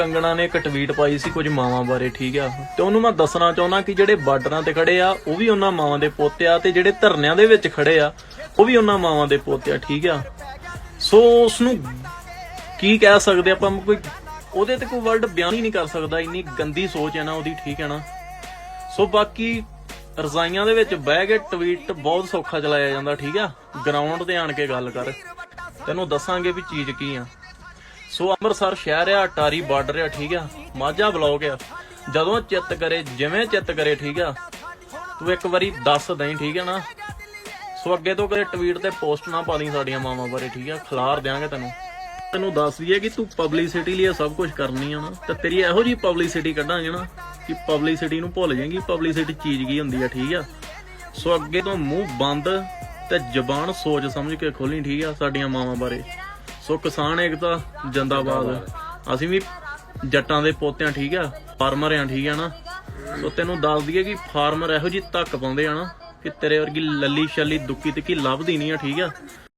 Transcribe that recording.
ਕੰਗਣਾ ਨੇ ਇੱਕ ਟਵੀਟ ਪਾਈ ਸੀ ਕੁਝ ਮਾਵਾਂ ਬਾਰੇ, ਠੀਕ ਆ। ਤੇ ਉਹਨੂੰ ਮੈਂ ਦੱਸਣਾ ਚਾਹੁੰਦਾ ਕਿ ਜਿਹੜੇ ਬਾਰਡਰਾਂ ਤੇ ਖੜੇ ਆ, ਉਹ ਵੀ ਉਹਨਾਂ ਮਾਵਾਂ ਦੇ ਪੋਤੇ ਆ, ਤੇ ਜਿਹੜੇ ਧਰਨਿਆਂ ਦੇ ਵਿੱਚ ਖੜੇ ਆ, ਉਹ ਵੀ ਉਹਨਾਂ ਮਾਵਾਂ ਦੇ ਪੋਤੇ ਆ, ਠੀਕ ਆ। ਸੋ ਉਸ ਨੂੰ ਕੀ ਕਹਿ ਸਕਦੇ ਆਪਾਂ, ਕੋਈ ਉਹਦੇ ਤੇ ਕੋਈ ਵਰਡ ਬਿਆਨ ਹੀ ਨਹੀਂ ਕਰ ਸਕਦਾ, ਇੰਨੀ ਗੰਦੀ ਸੋਚ ਹੈ ਨਾ ਉਹਦੀ, ਠੀਕ ਹੈ ਨਾ। ਸੋ ਬਾਕੀ ਰਜ਼ਾਈਆਂ ਦੇ ਵਿੱਚ ਬਹਿ ਕੇ ਟਵੀਟ ਬਹੁਤ ਸੌਖਾ ਚਲਾਇਆ ਜਾਂਦਾ, ਠੀਕ ਆ। ਗਰਾਊਂਡ ਤੇ ਆਣ ਕੇ ਗੱਲ ਕਰ। ਤੈਨੂੰ ਦੱਸਾਂਗੇ ਵੀ ਚੀਜ਼ ਕੀ ਆ। ਸੋ ਅੰਮ੍ਰਿਤਸਰ ਸ਼ਹਿਰ ਆ, ਅਟਾਰੀ ਬਾਰਡਰ ਆ, ਠੀਕ ਆ? ਮਾਝਾ ਬਲੌਕ ਆ। ਜਦੋਂ ਚਿੱਤ ਕਰੇ, ਜਿਵੇਂ ਚਿੱਤ ਕਰੇ, ਠੀਕ ਆ? ਤੂੰ ਇੱਕ ਵਾਰੀ ਦੱਸ ਦੇਈਂ, ਠੀਕ ਆ ਨਾ? ਸੋ ਅੱਗੇ ਤੋਂ ਕਦੇ ਟਵੀਟ ਤੇ ਪੋਸਟ ਨਾ ਪਾ ਸਾਡੀਆਂ ਮਾਵਾਂ ਬਾਰੇ, ਠੀਕ ਆ? ਖਿਲਾਰ ਦਿਆਂਗੇ ਤੈਨੂੰ। ਤੈਨੂੰ ਦੱਸ ਦਈਏ ਕਿ ਤੂੰ ਪਬਲਿਸਿਟੀ ਲਈ ਇਹ ਸਭ ਕੁਝ ਕਰਨੀ ਆ ਨਾ, ਤੇ ਤੇਰੀ ਇਹੋ ਜੀ ਪਬਲਿਸਿਟੀ ਕੱਢਾਂਗੇ ਨਾ ਕਿ ਪਬਲਿਸਿਟੀ ਨੂੰ ਭੁੱਲ ਜਾਏਗੀ ਪਬਲਿਸਿਟੀ ਚੀਜ਼ ਕੀ ਹੁੰਦੀ ਆ, ਠੀਕ ਆ? ਸੋ ਅੱਗੇ ਤੋਂ ਮੂੰਹ ਬੰਦ ਤੇ ਜ਼ਬਾਨ ਸੋਚ ਸਮਝ ਕੇ ਖੋਲੀ ਠੀਕ ਆ, ਸਾਡੀਆਂ ਮਾਵਾਂ ਬਾਰੇ। ਸੋ ਕਿਸਾਨ ਏਕਤਾ ਜਿੰਦਾਬਾਦ ਅਸੀਂ ਵੀ ਜੱਟਾਂ ਦੇ ਪੋਤਿਆਂ ਠੀਕ ਆ, ਫਾਰਮਰ ਆ ਠੀਕ ਆ ਨਾ। ਸੋ ਤੈਨੂੰ ਦੱਸ ਦਈਏ ਕਿ ਫਾਰਮਰ ਇਹੋ ਜੀ ਧੱਕ ਪਾਉਂਦੇ ਆ ਨਾ ਕਿ ਤੇਰੇ ਵਰਗੀ ਲੱਲੀ ਛੱਲੀ ਦੁੱਕੀ ਤਿੱਕੀ ਲੱਭਦੀ ਨਹੀਂ ਆ, ਠੀਕ ਆ।